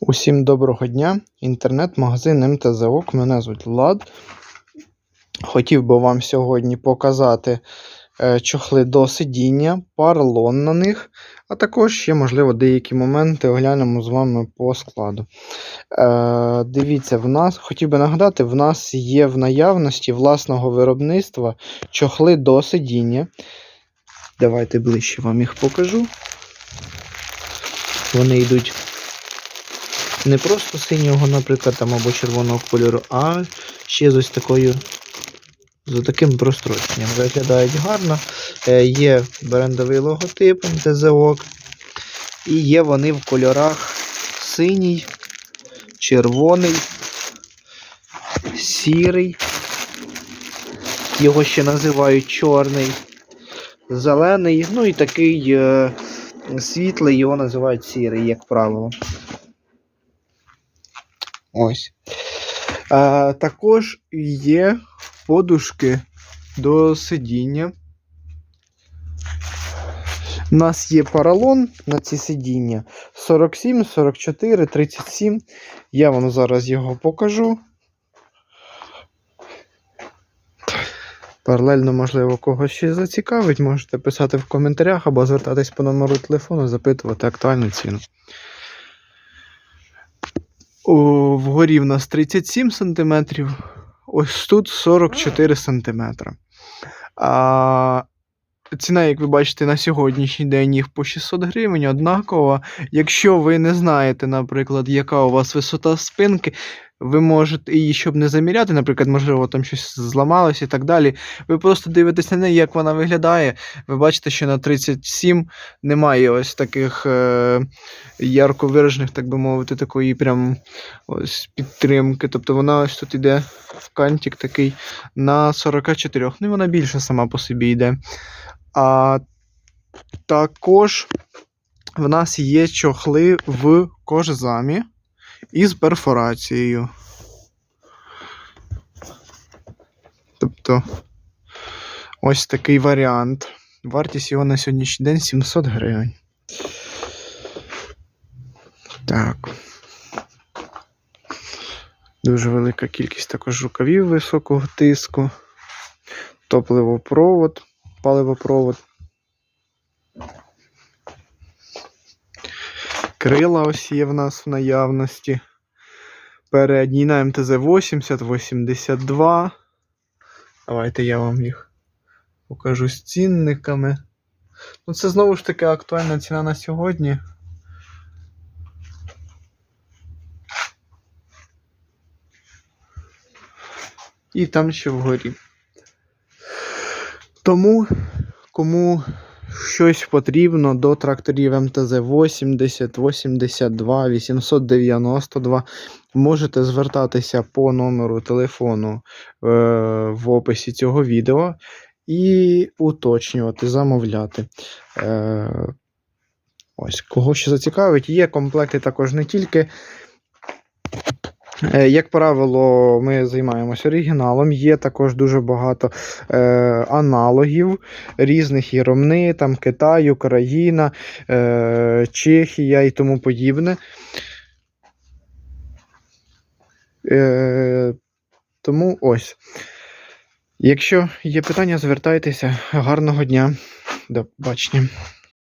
Усім доброго дня. Інтернет-магазин МТЗОК. Мене звуть Влад. Хотів би вам сьогодні показати е, чохли до сидіння, поролон на них, а також ще, можливо, деякі моменти оглянемо з вами по складу. Е, дивіться, в нас, хотів би нагадати, в нас є в наявності власного виробництва чохли до сидіння. Давайте ближче вам їх покажу. Вони йдуть не просто синього, наприклад, там або червоного кольору, а ще з ось такою, з таким простроченням. Виглядають гарно. Е, Є брендовий логотип МТЗОК. І є вони в кольорах синій, червоний, сірий. Його ще називають чорний, зелений, ну і такий е, світлий, його називають сірий, як правило. Ось. А, також є подушки до сидіння. У нас є поролон на ці сидіння 47, 44, 37. Я вам зараз його покажу. Паралельно, можливо, когось ще зацікавить, можете писати в коментарях або звертатись по номеру телефону, запитувати актуальну ціну. О, вгорі в нас 37 см, ось тут 44 см. А, ціна, як ви бачите, на сьогоднішній день їх по 600 гривень однакова. Якщо ви не знаєте, наприклад, яка у вас висота спинки, ви можете її, щоб не заміряти, наприклад, можливо, там щось зламалося і так далі. Ви просто дивитесь на неї, як вона виглядає. Ви бачите, що на 37 немає ось таких е, ярко виражених, так би мовити, такої прям ось підтримки. Тобто вона ось тут іде в кантик такий на 44. Ну і вона більша сама по собі йде. А також в нас є чохли в кожзамі із перфорацією. Тобто ось такий варіант. Вартість його на сьогоднішній день 700 гривень. Так. Дуже велика кількість також рукавів високого тиску. Топливопровод, паливопровод. Крила ось є в нас в наявності. Передній на МТЗ 80, 82. Давайте я вам їх покажу з цінниками. Ну, це знову ж таки актуальна ціна на сьогодні. І там ще вгорі. Тому, кому щось потрібно до тракторів МТЗ 80, 82, 892, можете звертатися по номеру телефону е, в описі цього відео і уточнювати, замовляти. Е, ось, кого ще зацікавить, є комплекти також не тільки. Е, Як правило, ми займаємося оригіналом. Є також дуже багато е, аналогів різних і ромни, там Китай, Україна, е, Чехія і тому подібне. Е, тому ось. Якщо є питання, звертайтеся. Гарного дня. До побачення.